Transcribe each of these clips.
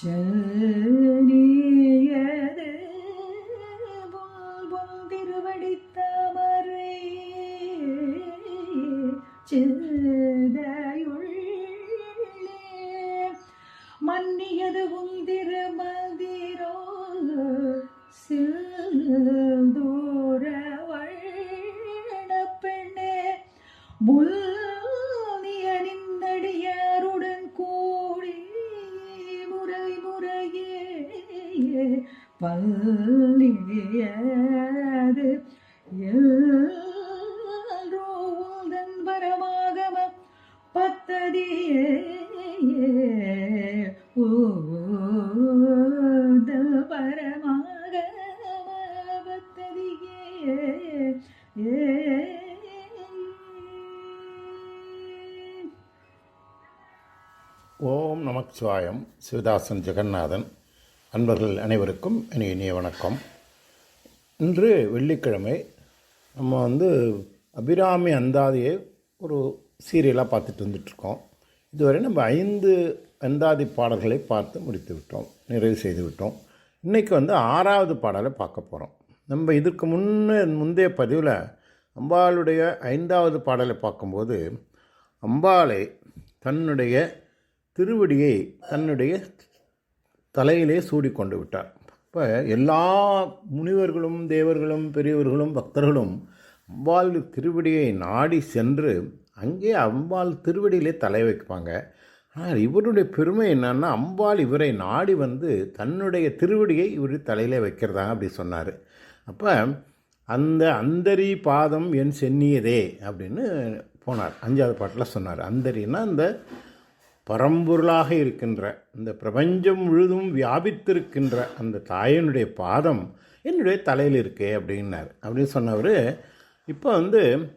செல்லியது புல்புல் திருவடித் தாமரை சிந்தையுள்ளே மன்னியது உன் திருமதிரோ பல்லியது எல்ரோதன் பரமாகம பத்ததியே. ஓதல் பரமாகம பத்ததியே. ஓம் நமச்சிவாயம் சிவதாசன் ஜெகநாதன். அன்பர்கள் அனைவருக்கும் இனி இனிய வணக்கம். இன்று வெள்ளிக்கிழமை நம்ம வந்து அபிராமி அந்தாதியை ஒரு சீரியலாக பார்த்துட்டு வந்துட்டுருக்கோம். இதுவரை நம்ம ஐந்து அந்தாதி பாடல்களை பார்த்து முடித்து விட்டோம். நிறைவு செய்து விட்டோம். இன்றைக்கி வந்து ஆறாவது பாடலை பார்க்க போகிறோம் நம்ம இதற்கு முன்னே முந்தைய பதிவில் அம்பாளுடைய ஐந்தாவது பாடலை பார்க்கும்போது அம்பாளை தன்னுடைய திருவடியை தன்னுடைய தலையிலே சூடிக்கொண்டு விட்டார். இப்போ எல்லா முனிவர்களும் தேவர்களும் பெரியவர்களும் பக்தர்களும் அம்பாள் திருவடியை நாடி சென்று அங்கே அம்பாள் திருவடியிலே தலை வைப்பாங்க. ஆனால் இவருடைய பெருமை என்னன்னா அம்பாள் இவரை நாடி வந்து தன்னுடைய திருவடியை இவர் தலையில் வைக்கிறதாங்க அப்படி சொன்னார். அப்போ அந்த அந்தரி பாதம் என் சென்னியதே அப்படின்னு போனார். அஞ்சாவது பாட்டில் சொன்னார். அந்தரின்னா அந்த பரம்பொருளாக இருக்கின்ற இந்த பிரபஞ்சம் முழுதும் வியாபித்திருக்கின்ற அந்த தாயனுடைய பாதம் என்னுடைய தலையில் இருக்கே அப்படின்னார். அப்படின்னு சொன்னவர் இப்போ வந்து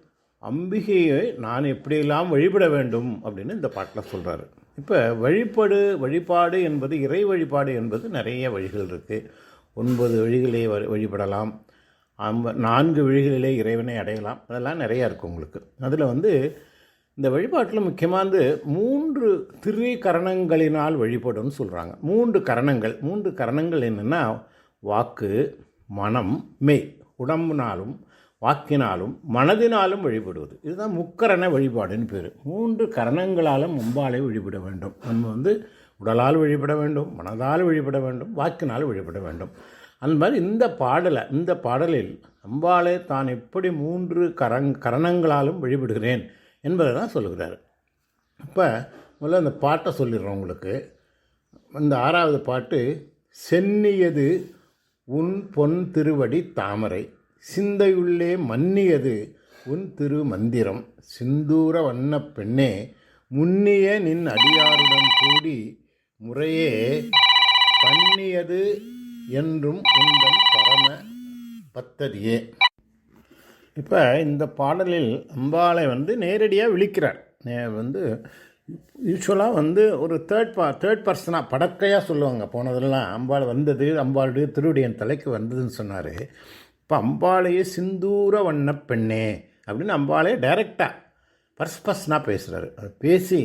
அம்பிகையை நான் எப்படியெல்லாம் வழிபட வேண்டும்? அப்படின்னு இந்த பாட்டில் சொல்கிறாரு இப்போ வழிபாடு வழிபாடு என்பது இறை வழிபாடு என்பது நிறைய வழிகள் இருக்குது ஒன்பது வழிகளே வ- வழிபடலாம். அம்ப நான்கு வழிகளிலே இறைவனை அடையலாம். அதெல்லாம் நிறையா இருக்குது உங்களுக்கு. அதில் வந்து இந்த வழிபாட்டில் முக்கியமானது மூன்று திருக்கரணங்களினால் வழிபடும்னு சொல்கிறாங்க மூன்று கரணங்கள். மூன்று கரணங்கள் என்னென்னா வாக்கு மனம் மெய். உடம்புனாலும் வாக்கினாலும் மனதினாலும் வழிபடுவது. இதுதான் முக்கரண வழிபாடுன்னு பேர். மூன்று கரணங்களாலும் அம்பாளை வழிபட வேண்டும். நம்ம வந்து உடலால் வழிபட வேண்டும் மனதால் வழிபட வேண்டும் வாக்கினால் வழிபட வேண்டும். அந்த மாதிரி இந்த பாடலை இந்த பாடலில் அம்பாளை தான் எப்படி மூன்று கரங் கரணங்களாலும் வழிபடுகிறேன் என்பதை தான் சொல்லுகிறார். இப்போ முதல்ல அந்த பாட்டை சொல்லிடுறோம் உங்களுக்கு. இந்த ஆறாவது பாட்டு சென்னியது உன் பொன் திருவடி தாமரை சிந்தையுள்ளே மன்னியது உன் திரு மந்திரம் சிந்தூர வண்ண பெண்ணே முன்னிய நின் அடியாருடன் கூடி முறையே பண்ணியது என்றும் உந்தன் பரம பத்ததியே. இப்போ இந்த பாடலில் அம்பாலை வந்து நேரடியாக விழிக்கிறார். நே வந்து யூஸ்வலாக வந்து ஒரு தேர்ட் பா தேர்ட் பர்சனாக படக்கையாக சொல்லுவாங்க. போனதெல்லாம் அம்பாள் வந்தது அம்பாளுடைய திருவடி என் தலைக்கு வந்ததுன்னு சொன்னார். இப்போ அம்பாளையே சிந்தூர வண்ண பெண்ணே அப்படின்னு அம்பாளையே டைரெக்டாக பர்ஸ் பர்சனாக பேசுகிறாரு அது பேசி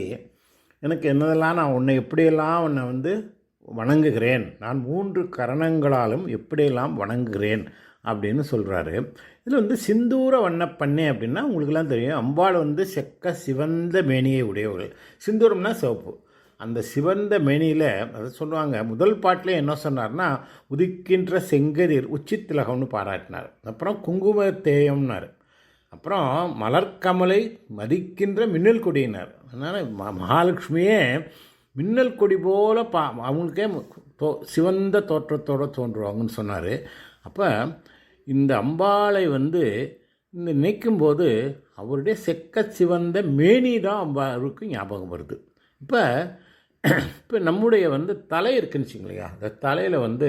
எனக்கு என்னதெல்லாம் நான் உன்னை எப்படியெல்லாம் உன்னை வந்து வணங்குகிறேன் நான் மூன்று கரணங்களாலும் எப்படியெல்லாம் வணங்குகிறேன் அப்படின்னு சொல்கிறாரு இதில் வந்து சிந்தூர வண்ணப்பண்ணை அப்படின்னா உங்களுக்கெல்லாம் தெரியும். அம்பாள் வந்து செக்க சிவந்த மேனியை உடையவர்கள். சிந்தூரம்னா சிவப்பு. அந்த சிவந்த மேனியில் அதை சொல்லுவாங்க முதல் பாட்டில் என்ன சொன்னார்னா உதிக்கின்ற செங்கதிர் உச்சித்திலகம்னு பாராட்டினார். அப்புறம் குங்கும தேயம்னார் அப்புறம் மலர்கமலை மதிக்கின்ற மின்னல் கொடியினார். அதனால் ம மகாலட்சுமியே மின்னல் கொடி போல் பா அவங்களுக்கே தோ சிவந்த தோற்றத்தோடு தோன்றுவாங்கன்னு சொன்னார். அப்போ இந்த அம்பாளை வந்து இந்த நினைக்கும்போது அவருடைய செக்க சிவந்த மேனி தான் அம்பாளுக்கு ஞாபகம் வருது. இப்போ இப்போ நம்முடைய வந்து தலை இருக்குன்னு வச்சுங்களேன் அந்த தலையில் வந்து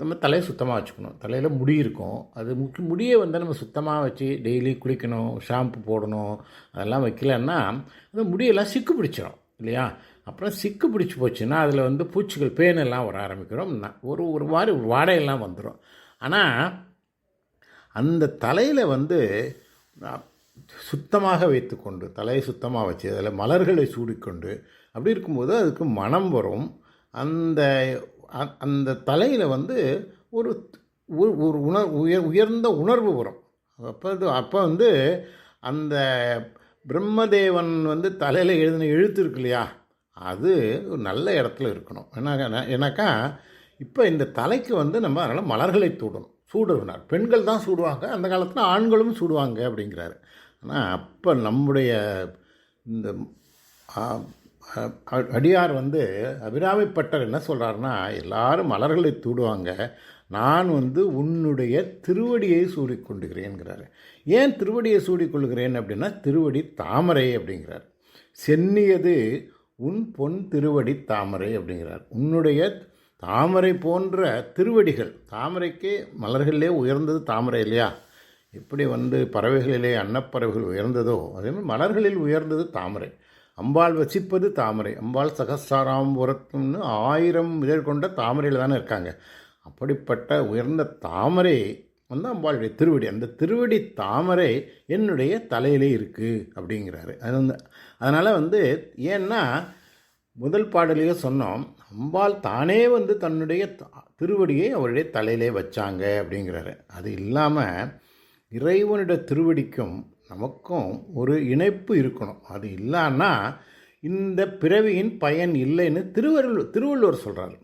நம்ம தலையை சுத்தமாக வச்சுக்கணும். தலையில் முடி இருக்கும். அது முக்கிய முடியை வந்து நம்ம சுத்தமாக வச்சு டெய்லி குளிக்கணும் ஷாம்பு போடணும் அதெல்லாம் வைக்கலன்னா அந்த முடியெல்லாம் சிக்கு பிடிச்சிடும் இல்லையா? அப்புறம் சிக்கு பிடிச்சி போச்சுன்னா அதில் வந்து பூச்சிகள் பேனெல்லாம் வர ஆரம்பிக்கிறோம். ஒரு ஒரு மாதிரி வாடையெல்லாம் வந்துடும் ஆனால் அந்த தலையில் வந்து சுத்தமாக வைத்துக்கொண்டு தலையை சுத்தமாக வச்சு அதில் மலர்களை சூடிக்கொண்டு அப்படி இருக்கும்போது அதுக்கு மனம் வரும். அந்த அ- அந்த தலையில் வந்து ஒரு ஒரு உணர் உயர் உயர்ந்த உணர்வு வரும். அப்போ அப்போ வந்து அந்த பிரம்மதேவன் வந்து தலையில் எழுதின எழுத்து இருக்கு இல்லையா? அது ஒரு நல்ல இடத்துல இருக்கணும். என்ன ஏன்னாக்கா இப்போ இந்த தலைக்கு வந்து நம்ம அதனால் மலர்களை தூடணும் சூடுனார் பெண்கள் தான் சூடுவாங்க. அந்த காலத்தில் ஆண்களும் சூடுவாங்க அப்படிங்கிறாரு. ஆனால் அப்போ நம்முடைய இந்த அடியார் வந்து அபிராமிப்பட்டர் என்ன சொல்கிறாருன்னா எல்லாரும் மலர்களை தூடுவாங்க நான் வந்து உன்னுடைய திருவடியை சூடிக்கொண்டுகிறேன்கிறாரு ஏன் திருவடியை சூடிக்கொள்கிறேன் அப்படின்னா திருவடி தாமரை அப்படிங்கிறார். சென்னியது உன் பொன் திருவடி தாமரை அப்படிங்கிறார். உன்னுடைய தாமரை போன்ற திருவடிகள். தாமரைக்கே மலர்களிலே உயர்ந்தது தாமரை இல்லையா? எப்படி வந்து பறவைகளிலே அன்னப்பறவைகள் உயர்ந்ததோ அதே மாதிரி மலர்களில் உயர்ந்தது தாமரை. அம்பாள் வசிப்பது தாமரை. அம்பாள் சகசாராம்புரத்துன்னு ஆயிரம் இதழ் கொண்ட தாமரையில் தானே இருக்காங்க. அப்படிப்பட்ட உயர்ந்த தாமரை வந்து அம்பாளுடைய திருவடி. அந்த திருவடி தாமரை என்னுடைய தலையிலே இருக்குது அப்படிங்கிறாரு. அது வந்து அதனால் வந்து ஏன்னா முதல் பாடலையே சொன்னோம் அம்பாள் தானே வந்து தன்னுடைய திருவடியை அவருடைய தலையிலே வச்சாங்க அப்படிங்கிறாரு. அது இல்லாமல் இறைவனுடைய திருவடிக்கும் நமக்கும் ஒரு இணைப்பு இருக்கணும். அது இல்லைன்னா இந்த பிறவியின் பயன் இல்லைன்னு திருவள்ளுவர் திருவள்ளுவர் சொல்கிறார்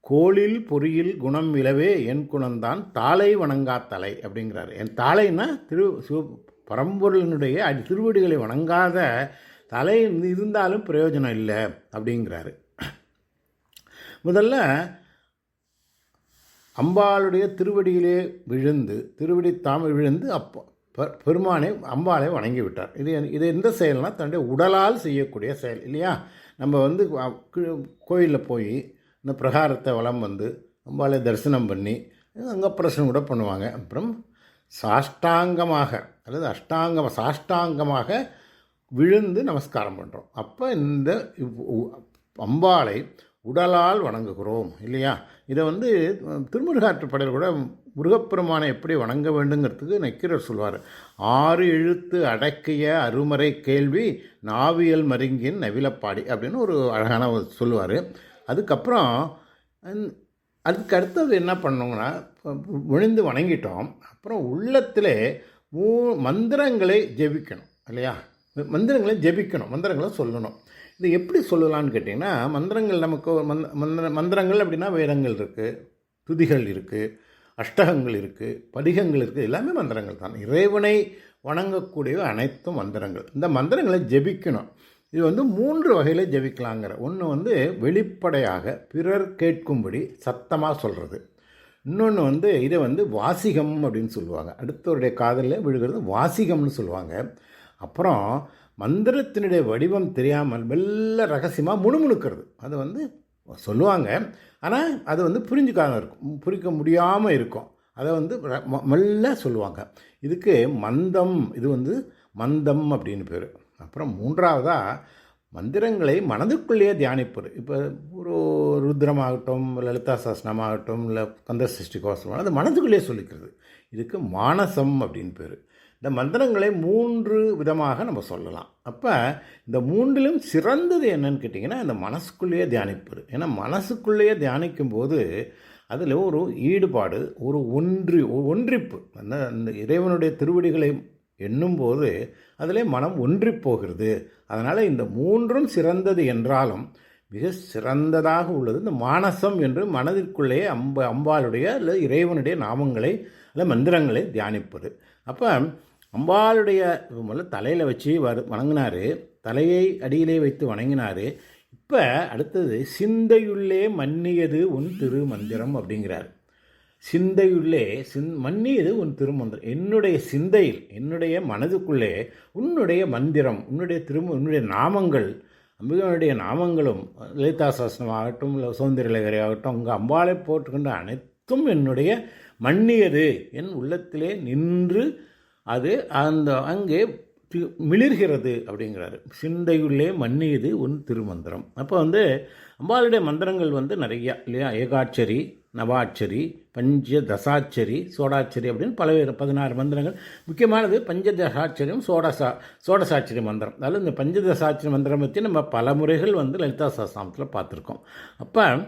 கோளில் பொறியில் குணம் இலவே என் குணம்தான் தாளை வணங்கா தலை அப்படிங்கிறாரு. என் தாளைன்னா திரு சிவ பரம்பொருளினுடைய அடி திருவடிகளை வணங்காத தலை இருந்தாலும் பிரயோஜனம் இல்லை அப்படிங்கிறாரு. முதல்ல அம்பாளுடைய திருவடியிலே விழுந்து திருவடி தாமல் விழுந்து அப்போ பெருமானை அம்பாளை வணங்கி விட்டார் இது இது எந்த செயல்னா தன்னுடைய உடலால் செய்யக்கூடிய செயல் இல்லையா? நம்ம வந்து கோயிலில் போய் இந்த பிரகாரத்தை வளம் வந்து அம்பாளை தரிசனம் பண்ணி அங்கே பிரசனம் கூட பண்ணுவாங்க. அப்புறம் சாஷ்டாங்கமாக அல்லது அஷ்டாங்க சாஷ்டாங்கமாக விழுந்து நமஸ்காரம் பண்ணுறோம் அப்போ இந்த அம்பாளை உடலால் வணங்குகிறோம் இல்லையா? இதை வந்து திருமுருகாற்றுப்படையில் கூட முருகப்பெருமானை எப்படி வணங்க வேண்டுங்கிறதுக்கு நக்கீரர் சொல்வார். ஆறு எழுத்து அடக்கிய அருமறை கேள்வி நாவியல் மருங்கின் நவிலப்பாடி அப்படின்னு ஒரு அழகான சொல்லுவார். அதுக்கப்புறம் அதுக்கு அடுத்தது என்ன பண்ணோம்னா விழுந்து வணங்கிட்டோம். அப்புறம் உள்ளத்தில் மூ மந்திரங்களை ஜெபிக்கணும் இல்லையா? மந்திரங்களை ஜெபிக்கணும் மந்திரங்களை சொல்லணும். இது எப்படி சொல்லலாம்னு கேட்டிங்கன்னா மந்திரங்கள் நமக்கு மந்த மந்திர மந்திரங்கள் அப்படின்னா வேதங்கள் இருக்குது துதிகள் இருக்குது அஷ்டகங்கள் இருக்குது பதிகங்கள் இருக்குது எல்லாமே மந்திரங்கள் தான். இறைவனை வணங்கக்கூடிய அனைத்தும் மந்திரங்கள். இந்த மந்திரங்களை ஜெபிக்கணும். இது வந்து மூன்று வகையில் ஜெபிக்கலாங்கிற ஒன்று வந்து வெளிப்படையாக பிறர் கேட்கும்படி சத்தமாக சொல்கிறது இன்னொன்று வந்து இதை வந்து வாசிகம் அப்படின்னு சொல்லுவாங்க. அடுத்தவருடைய காதலில் விழுகிறது வாசிகம்னு சொல்லுவாங்க. அப்புறம் மந்திரத்தினுடைய வடிவம் தெரியாமல் மெல்ல ரகசியமாக முணுமுணுக்கிறது. அது வந்து சொல்லுவாங்க. ஆனால் அது வந்து புரிஞ்சுக்காம இருக்கும். புரிக்க முடியாமல் இருக்கும். அதை வந்து மெல்ல சொல்லுவாங்க. இதுக்கு மந்தம் இது வந்து மந்தம் அப்படின்னு பேர். அப்புறம் மூன்றாவதாக மந்திரங்களை மனதுக்குள்ளேயே தியானிப்பது. இப்போ ஒரு ருத்ரமாகட்டும் லலிதா சாஸ்திரமாகட்டும் இல்லை கந்த சிருஷ்டி கோஷம் அது மனதுக்குள்ளேயே சொல்லிக்கிறது. இதுக்கு மானசம் அப்படின்னு பேர். இந்த மந்திரங்களை மூன்று விதமாக நம்ம சொல்லலாம். அப்போ இந்த மூன்றிலும் சிறந்தது என்னன்னு கேட்டிங்கன்னா இந்த மனசுக்குள்ளேயே தியானிப்பது. ஏன்னா மனசுக்குள்ளேயே தியானிக்கும் போது அதில் ஒரு ஈடுபாடு ஒரு ஒன்றி ஒன்றிப்பு. அந்த அந்த இறைவனுடைய திருவடிகளை எண்ணும்போது அதிலே மனம் ஒன்றிப் போகிறது. அதனால் இந்த மூன்றும் சிறந்தது என்றாலும் மிக சிறந்ததாக உள்ளது. இந்த மானசம் என்று மனதிற்குள்ளேயே அம்ப அம்பாளுடைய அல்லது இறைவனுடைய நாமங்களை அல்ல மந்திரங்களை தியானிப்பது. அப்போ அம்பாளுடைய முதல்ல தலையில் வச்சு வரு வணங்கினார். தலையை அடியிலே வைத்து வணங்கினார். இப்போ அடுத்தது சிந்தையுள்ளே மன்னியது உன் திருமந்திரம் அப்படிங்கிறார். சிந்தையுள்ளே சிந் மன்னியது உன் திருமந்திரம். என்னுடைய சிந்தையில் என்னுடைய மனதுக்குள்ளே உன்னுடைய மந்திரம் உன்னுடைய திரும்ப உன்னுடைய நாமங்கள் அம்பிகனுடைய நாமங்களும் லலிதா சாசனம் ஆகட்டும் இல்லை சௌந்தரியலகரி ஆகட்டும் உங்கள் அம்பாளை போட்டுக்கொண்ட அனைத்தும் என்னுடைய மன்னியது. என் உள்ளத்திலே நின்று அது அந்த அங்கே தி- மிளிர்கிறது அப்படிங்கிறாரு. சிந்தையுள்ளே மன்னியது உன் திருமந்திரம். அப்போ வந்து அம்பாளுடைய மந்திரங்கள் வந்து நிறையா இல்லையா? ஏகாட்சரி நவாட்சரி பஞ்ச தசாட்சரி சோடாட்சரி அப்படின்னு பலவேறு பதினாறு மந்திரங்கள். முக்கியமானது பஞ்சதசாட்சரியும் சோடசா சோடசாட்சரி மந்திரம். அதாவது இந்த பஞ்சதசாட்சரி மந்திரம் பற்றி நம்ம பல முறைகள் வந்து லலிதா சாஸ்திரத்தில் பார்த்துருக்கோம். அப்போ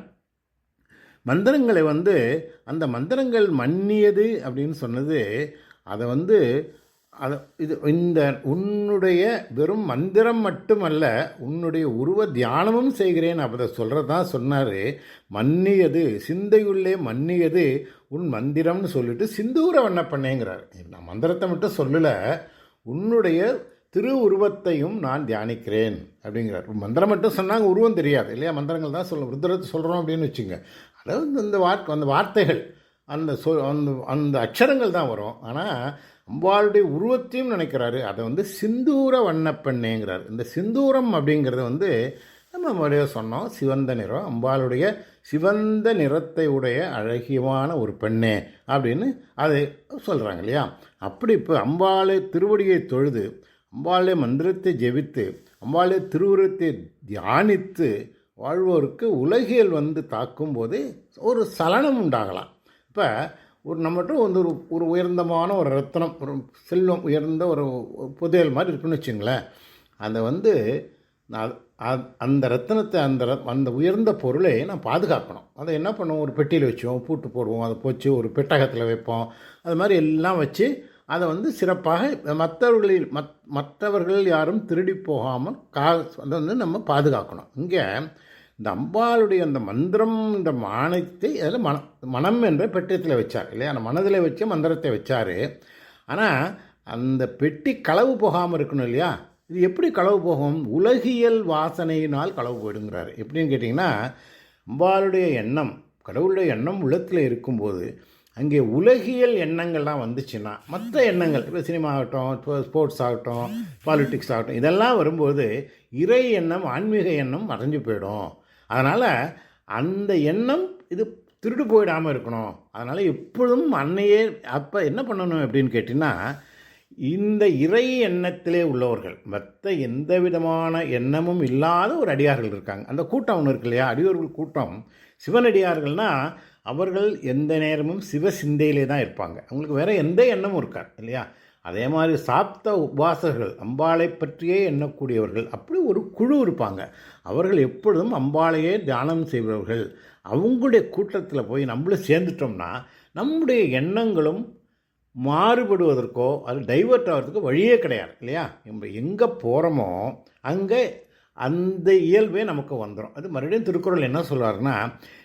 மந்திரங்களை வந்து அந்த மந்திரங்கள் மன்னியது அப்படின்னு சொன்னது அதை வந்து அதை இது இந்த உன்னுடைய வெறும் மந்திரம் மட்டுமல்ல உன்னுடைய உருவ தியானமும் செய்கிறேன். அப்போ சொல்கிறது தான் சொன்னார் மன்னியது சிந்தையுள்ளே மன்னியது உன் மந்திரம்னு சொல்லிட்டு சிந்தூர வண்ண பண்ணேங்கிறார் நான் மந்திரத்தை மட்டும் சொல்லலை உன்னுடைய திரு உருவத்தையும் நான் தியானிக்கிறேன் அப்படிங்கிறார். மந்திரம் மட்டும் சொன்னாங்க உருவம் தெரியாது இல்லையா? மந்திரங்கள் தான் சொல்ல ருத்ரத்தை சொல்கிறோம் அப்படின்னு வச்சுங்க அதாவது இந்த வார்த்தை அந்த வார்த்தைகள் அந்த சொ அந்த அந்த அக்ஷரங்கள் தான் வரும். ஆனால் அம்பாளுடைய உருவத்தையும் நினைக்கிறாரு. அதை வந்து சிந்தூர வண்ணப்பெண்ணேங்கிறார். இந்த சிந்தூரம் அப்படிங்கிறது வந்து நம்ம முறையாக சொன்னோம். சிவந்த நிறம். அம்பாளுடைய சிவந்த நிறத்தை உடைய அழகியமான ஒரு பெண்ணே அப்படின்னு அதை சொல்கிறாங்க இல்லையா? அப்படி இப்போ அம்பாளை திருவடியை தொழுது அம்பாளை மந்திரத்தை ஜெபித்து அம்பாளை திருவுருவத்தை தியானித்து வாழ்வோருக்கு உலகியல் வந்து தாக்கும்போது ஒரு சலனம் உண்டாகலாம். இப்போ ஒரு நம்மகிட்ட வந்து ஒரு ஒரு உயர்ந்தமான ஒரு ரத்தனம் ஒரு செல்வம் உயர்ந்த ஒரு புதையல் மாதிரி இருக்குன்னு வச்சுங்களேன். அதை வந்து நான் அ- அந்த ரத்தினத்தை அந்த அந்த உயர்ந்த பொருளை நான் பாதுகாக்கணும். அதை என்ன பண்ணுவோம்? ஒரு பெட்டியில் வச்சோம் பூட்டு போடுவோம் அதை போச்சு ஒரு பெட்டகத்தில் வைப்போம். அது மாதிரி எல்லாம் வச்சு அதை வந்து சிறப்பாக மற்றவர்களில் மத் மற்றவர்கள் யாரும் திருடி போகாமல் கா அதை வந்து நம்ம பாதுகாக்கணும். இங்கே இந்த அம்பாளுடைய அந்த மந்திரம் இந்த மானத்தை அதில் மன மனம் என்ற பெட்டத்தில் வச்சார் இல்லையா? அந்த மனதில் வச்சு மந்திரத்தை வச்சார். ஆனால் அந்த பெட்டி களவு போகாமல் இருக்கணும் இல்லையா? இது எப்படி களவு போகும்? உலகியல் வாசனையினால் களவு போயிடுங்கிறாரு. எப்படின்னு கேட்டிங்கன்னா அம்பாளுடைய எண்ணம் கடவுளுடைய எண்ணம் உள்ளத்தில் இருக்கும்போது அங்கே உலகியல் எண்ணங்கள்லாம் வந்துச்சுன்னா மற்ற எண்ணங்கள் இப்போ சினிமா ஆகட்டும் இப்போ ஸ்போர்ட்ஸ் ஆகட்டும் பாலிட்டிக்ஸ் ஆகட்டும் இதெல்லாம் வரும்போது இறை எண்ணம் ஆன்மீக எண்ணம் மறைஞ்சு போயிடும். அதனால் அந்த எண்ணம் இது திருடு போயிடாமல் இருக்கணும். அதனால் எப்பொழுதும் அன்னையே அப்போ என்ன பண்ணணும் அப்படின்னு கேட்டிங்கன்னா இந்த இறை எண்ணத்திலே உள்ளவர்கள் மற்ற எந்த விதமான எண்ணமும் இல்லாத ஒரு அடியார்கள் இருக்காங்க. அந்த கூட்டம் ஒன்று இருக்கு இல்லையா? அடியோர்கள் கூட்டம். சிவனடியார்கள்னால் அவர்கள் எந்த நேரமும் சிவ சிந்தையிலே தான் இருப்பாங்க. அவங்களுக்கு வேறு எந்த எண்ணமும் இருக்காது இல்லையா? அதே மாதிரி சாப்த உபாசகர்கள் அம்பாளை பற்றியே எண்ணக்கூடியவர்கள் அப்படி ஒரு குழு இருப்பாங்க. அவர்கள் எப்பொழுதும் அம்பாளையே தியானம் செய்பவர்கள். அவங்களுடைய கூட்டத்தில் போய் நம்மளும் சேர்ந்துட்டோம்னா நம்முடைய எண்ணங்களும் மாறுபடுவதற்கோ அது டைவர்ட் ஆகிறதுக்கோ வழியே கிடையாது இல்லையா? நம்ம எங்கே போகிறோமோ அங்கே அந்த இயல்பே நமக்கு வந்துடும் அது மறுபடியும் திருக்குறள் என்ன சொல்கிறாருன்னா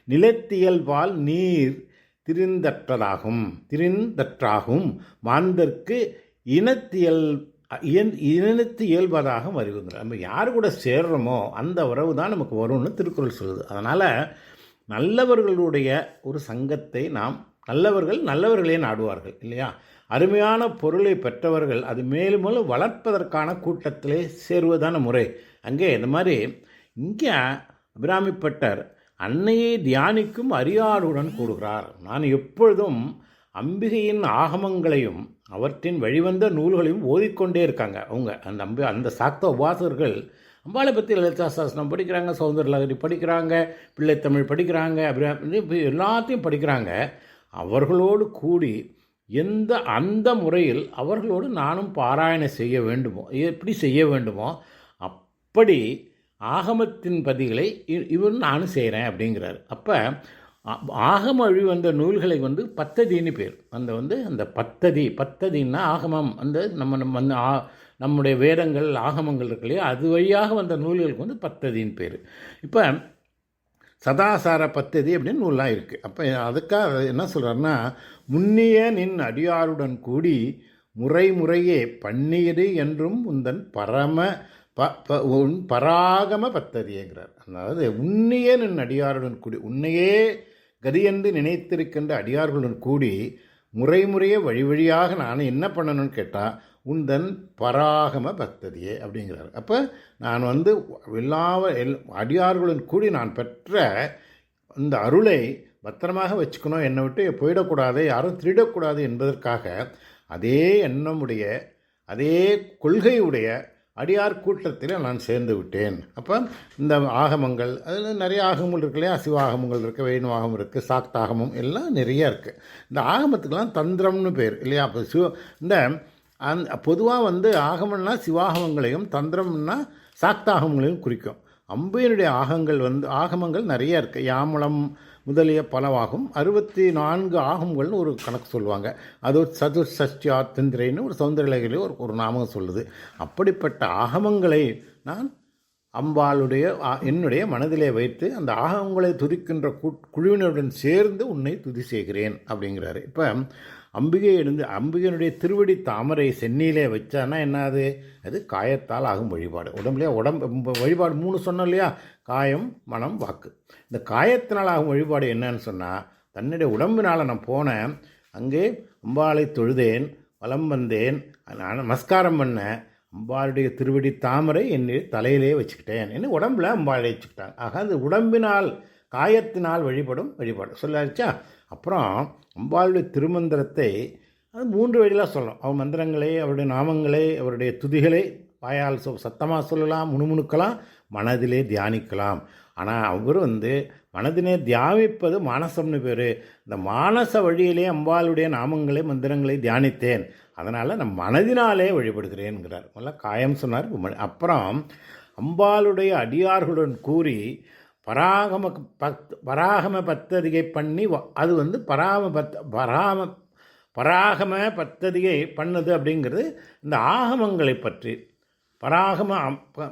நிலத்தியல்பால் நீர் திரிந்தற்றதாகும். திரிந்தற்றாகும். மாந்தர்க்கு இனத்தியல் இனத்து இயல்பதாக வருகின்றன. நம்ம யார் கூட சேர்றோமோ அந்த உறவு தான் நமக்கு வரும்னு திருக்குறள் சொல்லுது. அதனால் நல்லவர்களுடைய ஒரு சங்கத்தை நாம் நல்லவர்கள் நல்லவர்களே நாடுவார்கள் இல்லையா? அருமையான பொருளை பெற்றவர்கள் அது மேலும் மேலும் வளர்ப்பதற்கான கூட்டத்திலே சேருவதான முறை. அங்கே இந்த மாதிரி இங்கே அபிராமிப்பட்டர் அன்னையை தியானிக்கும் அரியாருடன் கூடுகிறார் நான் எப்பொழுதும் அம்பிகையின் ஆகமங்களையும் அவற்றின் வழிவந்த நூல்களையும் ஓதிக்கொண்டே இருக்காங்க. அவங்க அந்த அம்பி அந்த சாக்த உபாசகர்கள் அம்பாளை பற்றி லலிதா சாஸ்திரம் படிக்கிறாங்க சௌந்தர லகரி படிக்கிறாங்க பிள்ளைத்தமிழ் படிக்கிறாங்க அப்படி எல்லாத்தையும் படிக்கிறாங்க. அவர்களோடு கூடி எந்த அந்த முறையில் அவர்களோடு நானும் பாராயணம் செய்ய வேண்டுமோ எப்படி செய்ய வேண்டுமோ அப்படி ஆகமத்தின் பதிகளை இ- இவர் நானும் செய்கிறேன் அப்படிங்கிறார். அப்போ ஆகம அழிவு வந்த நூல்களை வந்து பத்ததின்னு பேர். அந்த வந்து அந்த பத்ததி பத்ததின்னா ஆகமம். அந்த நம்ம நம்ம வந்து ஆ நம்முடைய வேதங்கள் ஆகமங்கள் இருக்கு இல்லையா? அது வழியாக வந்த நூல்களுக்கு வந்து பத்ததின்னு பேர். இப்போ சதாசார பத்ததி அப்படின்னு நூல்லாம் இருக்குது அப்போ அதுக்காக என்ன சொல்கிறாருன்னா முன்னிய நின் அடியாருடன் கூடி முறை முறையே பண்ணியது என்றும் உந்தன் பரம ப ப உன் பராகம பத்ததிங்கிறார் அதாவது உன்னையே நின் அடியாருடன் கூடி உன்னையே கதியென்று நினைத்திருக்கின்ற அடியார்களுடன் கூடி முறை முறையே வழி வழியாக நான் என்ன பண்ணணும்னு கேட்டால் உந்தன் பராகம பக்ததியே அப்படிங்கிறார். அப்போ நான் வந்து எல்லா எல் அடியார்களுடன் கூடி நான் பெற்ற இந்த அருளை பத்திரமாக வச்சுக்கணும் என்னை விட்டு போயிடக்கூடாது யாரும் திருடக்கூடாது என்பதற்காக அதே எண்ணமுடைய அதே கொள்கையுடைய அடியார் கூட்டத்தில் நான் சேர்ந்து விட்டேன். அப்போ இந்த ஆகமங்கள் அதில் நிறைய ஆகமங்கள் இருக்கு இல்லையா? சிவாகமங்கள் இருக்குது வைணவாகமம் இருக்குது சாக்தாகமம் எல்லாம் நிறைய இருக்குது இந்த ஆகமத்துக்கெல்லாம் தந்திரம்னு பேர் இல்லையா? அப்போ சிவ இந்த அந் பொதுவாக வந்து ஆகமம்னா சிவாகமங்களையும் தந்திரம்னா சாக்தாகமங்களையும் குறிக்கும். அம்பையனுடைய ஆகங்கள் வந்து ஆகமங்கள் நிறைய இருக்குது யாமளம் முதலிய பலவாகும். அறுபத்தி நான்கு ஆகமங்கள்னு ஒரு கணக்கு சொல்லுவாங்க. அது ஒரு சதுர் திந்திரைன்னு ஒரு சௌந்தரலைகளே ஒரு ஒரு நாமம் சொல்லுது. அப்படிப்பட்ட ஆகமங்களை நான் அம்பாளுடைய என்னுடைய மனதிலே வைத்து அந்த ஆகங்களை துதிக்கின்ற குழுவினருடன் சேர்ந்து உன்னை துதி செய்கிறேன் அப்படிங்கிறாரு. இப்போ அம்பிகை எழுந்து அம்பிகையினுடைய திருவடி தாமரை சென்னியிலே வச்சான்னா என்னது? அது காயத்தால் ஆகும் வழிபாடு. உடம்புலையே? உடம்பு வழிபாடு மூணு சொன்னோம் இல்லையா? காயம் மனம் வாக்கு. இந்த காயத்தினால் ஆகும் வழிபாடு என்னன்னு சொன்னால் தன்னுடைய உடம்பினால் நான் போனேன் அங்கே அம்பாளை தொழுதேன் வலம் வந்தேன் நான் நமஸ்காரம் பண்ணேன் அம்பாளுடைய திருவடி தாமரை என்னை தலையிலே வச்சுக்கிட்டேன். என்ன? உடம்புல அம்பாளை வச்சுக்கிட்டாங்க. ஆக அது உடம்பினால் காயத்தினால் வழிபடும் வழிபாடு. சொல்லாச்சா? அப்புறம் அம்பாளுடைய திருமந்திரத்தை அது மூன்று வழியில் சொல்லலாம் அவள் மந்திரங்களை அவருடைய நாமங்களை அவருடைய துதிகளை வாயால் சொ சத்தமாக சொல்லலாம் முணுமுணுக்கலாம் மனதிலே தியானிக்கலாம். ஆனால் அவர் வந்து மனதினே தியானிப்பது மானசம்னு பேர். இந்த மானச வழியிலே அம்பாளுடைய நாமங்களே மந்திரங்களை தியானித்தேன். அதனால் நான் மனதினாலே வழிபடுகிறேன்கிறார். முதல்ல காயம் சொன்னார் அப்புறம் அம்பாளுடைய அடியார்களுடன் கூறி பராகம பத் பராகம பத்ததிகை பண்ணி வ- அது வந்து பராம பத் பராம பராகம பத்ததிகை பண்ணது அப்படிங்கிறது இந்த ஆகமங்களை பற்றி. பராகம அம்- ப-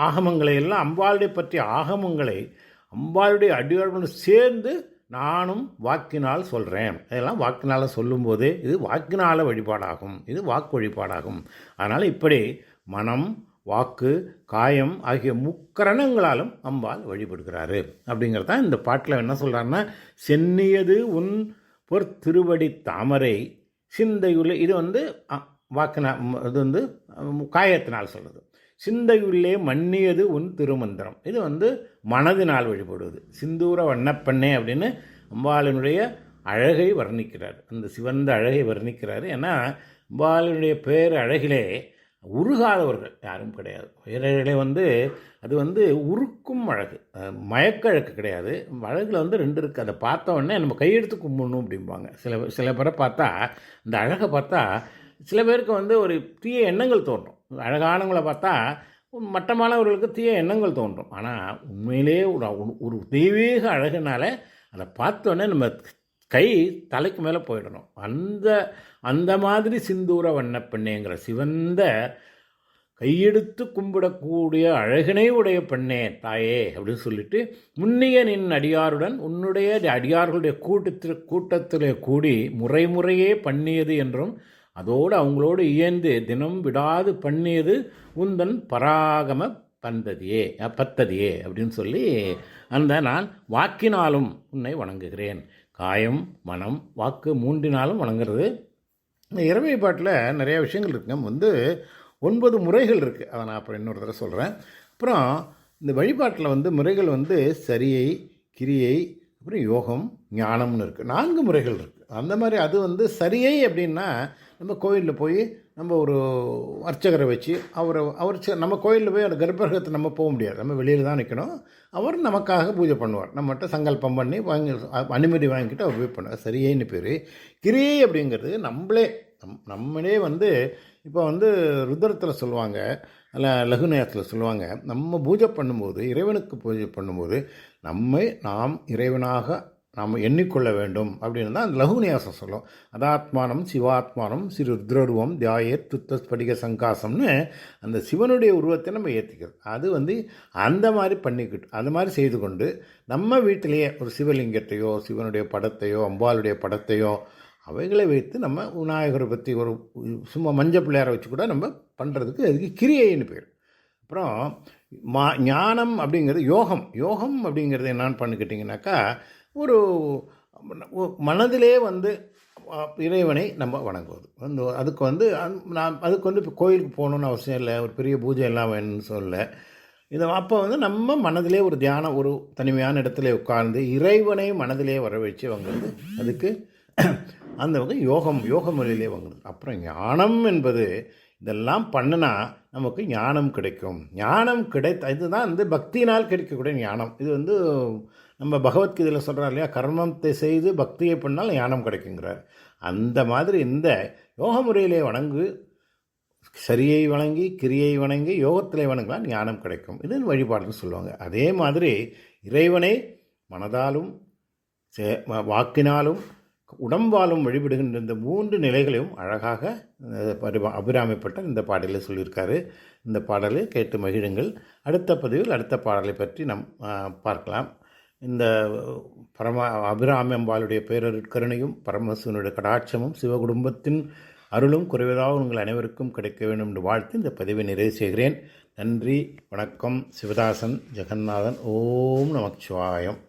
ஆகமங்களை எல்லாம் அம்பாளுடைய பற்றிய ஆகமங்களை அம்பாளுடைய அடியோடு சேர்ந்து நானும் வாக்கினால் சொல்கிறேன் இதெல்லாம் வாக்கினால் சொல்லும்போது இது வாக்கினால வழிபாடாகும். இது வாக்கு வழிபாடாகும். அதனால் இப்படி மனம் வாக்கு காயம் ஆகிய முக்கரணங்களாலும் அம்பாள் வழிபடுகிறாரு. அப்படிங்கிறது தான் இந்த பாட்டில் என்ன சொல்கிறாருன்னா சென்னியது உன் பொற் திருவடி தாமரை சிந்தையுள்ள இது வந்து அ, இது வந்து காயத்தினால் சொல்கிறது சிந்தையுள்ளே மன்னியது உன் திருமந்திரம். இது வந்து மனதினால் வழிபடுவது. சிந்தூர வண்ணப்பண்ணே அப்படின்னு அம்பாளினுடைய அழகை வர்ணிக்கிறார். அந்த சிவந்த அழகை வர்ணிக்கிறார். ஏன்னா அம்பாளினுடைய பேர் அழகிலே உருகாதவர்கள் யாரும் கிடையாது. பேரழகிலே வந்து அது வந்து உருக்கும் அழகு. அஹ், மயக்க அழகு கிடையாது. அழகில் வந்து ரெண்டு இருக்குது அதை பார்த்த உடனே நம்ம கையெடுத்து கும்பிடணும் அப்படிம்பாங்க. சில சில பேரை பார்த்தா இந்த அழகை பார்த்தா சில பேருக்கு வந்து ஒரு தீய எண்ணங்கள் தோன்றும். அழகானவங்களை பார்த்தா மட்டமானவர்களுக்கு தீய எண்ணங்கள் தோன்றும். ஆனால் உண்மையிலே ஒரு ஒரு தெய்வீக அழகுனால அதை பார்த்தோன்னே நம்ம கை தலைக்கு மேலே போயிடணும். அந்த அந்த மாதிரி சிந்தூர வண்ணப்பெண்ணேங்கிற சிவந்த கையெடுத்து கும்பிடக்கூடிய அழகினை உடைய பெண்ணே தாயே அப்படின்னு சொல்லிட்டு முன்னிய நின் அடியாருடன் உன்னுடைய அடியார்களுடைய கூட்டத்தில் கூட்டத்திலே கூடி முறை முறையே பண்ணியது என்றும் அதோடு அவங்களோடு இயந்து தினம் விடாது பண்ணியது உந்தன் பராகம பந்ததியே பத்ததியே அப்படின்னு சொல்லி அந்த நான் வாக்கினாலும் உன்னை வணங்குகிறேன். ஆயம் மனம் வாக்கு மூன்றினாலும் வணங்குறது. இந்த இறைமை பாட்டில் நிறையா விஷயங்கள் இருக்குங்க வந்து ஒன்பது முறைகள் இருக்குது அதை நான் அப்புறம் இன்னொரு தடவை சொல்கிறேன் அப்புறம் இந்த வழிபாட்டில் வந்து முறைகள் வந்து சரியை கிரியை அப்புறம் யோகம் ஞானம்னு இருக்குது நான்கு முறைகள் இருக்குது அந்த மாதிரி அது வந்து சரியை அப்படின்னா நம்ம கோயிலில் போய் நம்ம ஒரு அர்ச்சகரை வச்சு அவரை அவர் ச- நம்ம கோயிலில் போய் அந்த கர்ப்பகிரகத்தை நம்ம போக முடியாது. நம்ம வெளியில் தான் நிற்கணும் அவர் நமக்காக பூஜை பண்ணுவார். நம்மகிட்ட சங்கல்பம் பண்ணி வாங்கி அனுமதி வாங்கிட்டு அவர் போய் பண்ணுவார். சரியேன்னு பேர். கிரியை அப்படிங்கிறது நம்மளே நம் நம்மளே வந்து இப்போ வந்து ருத்ரத்தில் சொல்லுவாங்க அல்ல லகுநயத்தில் சொல்லுவாங்க நம்ம பூஜை பண்ணும்போது இறைவனுக்கு பூஜை பண்ணும்போது நம்மை நாம் இறைவனாக நாம் எண்ணிக்கொள்ள வேண்டும் அப்படின்னு தான் அந்த லகுநியாசம் சொல்லும். அதாத்மானம் சிவாத்மானம் ஸ்ரீ ருத்ரருவம் தியாயே துத்த ஸ்படிக சங்காசம்னு அந்த சிவனுடைய உருவத்தை நம்ம ஏற்றிக்கிறது அது வந்து அந்த மாதிரி பண்ணிக்கிட்டு அந்த மாதிரி செய்து கொண்டு நம்ம வீட்டிலேயே ஒரு சிவலிங்கத்தையோ சிவனுடைய படத்தையோ அம்பாளுடைய படத்தையோ அவைகளை வைத்து நம்ம விநாயகரை பற்றி ஒரு சும்மா மஞ்சள் பிள்ளையாரை வச்சு கூட நம்ம பண்ணுறதுக்கு அதுக்கு கிரியைன்னு பேர். அப்புறம் மா ஞானம் அப்படிங்கிறது யோகம். யோகம் அப்படிங்கிறது என்னான்னு பண்ணிக்கிட்டிங்கனாக்கா ஒரு மனதிலே வந்து இறைவனை நம்ம வணங்குவது. வந்து அதுக்கு வந்து நான் அதுக்கு வந்து இப்போ கோயிலுக்கு போகணுன்னு அவசியம் இல்லை ஒரு பெரிய பூஜை எல்லாம் வேணும்னு சொல்லலை. இது அப்போ வந்து நம்ம மனதிலே ஒரு தியானம் ஒரு தனிமையான இடத்துல உட்கார்ந்து இறைவனை மனதிலே வர வச்சு வாங்குறது. அதுக்கு அந்த வகை யோகம் யோக முறையிலே வாங்குறது. அப்புறம் ஞானம் என்பது இதெல்லாம் பண்ணினா நமக்கு ஞானம் கிடைக்கும். ஞானம் கிடைத்த இதுதான் வந்து பக்தியினால் கிடைக்கக்கூடிய ஞானம். இது வந்து நம்ம பகவத்கீதையில் சொல்கிறார் இல்லையா? கர்மத்தை செய்து பக்தியை பண்ணால் ஞானம் கிடைக்குங்கிறார். அந்த மாதிரி இந்த யோக முறையிலே வணங்கு சரியை வணங்கி கிரியை வணங்கி யோகத்திலே வணங்கலாம் ஞானம் கிடைக்கும். இது வழிபாடுன்னு சொல்லுவாங்க. அதே மாதிரி இறைவனை மனதாலும் சே- வாக்கினாலும் உடம்பாலும் வழிபடுகின்ற இந்த மூன்று நிலைகளையும் அழகாக அபிராமிப்பட்ட இந்த பாடலில் சொல்லியிருக்காரு. இந்த பாடலை கேட்டு மகிழுங்கள். அடுத்த பதிவில் அடுத்த பாடலை பற்றி நம் பார்க்கலாம். இந்த பரம அபிராமி அம்பாளுடைய பேரருட்கருணையும் பரமசிவனுடைய கடாட்சமும் சிவகுடும்பத்தின் அருளும் குறைவதாக உங்கள் அனைவருக்கும் கிடைக்க வேண்டும் என்று வாழ்த்து இந்த பதிவை நிறைவு செய்கிறேன். நன்றி வணக்கம் சிவதாசன் ஜெகநாதன் ஓம் நமச்சிவாயம்.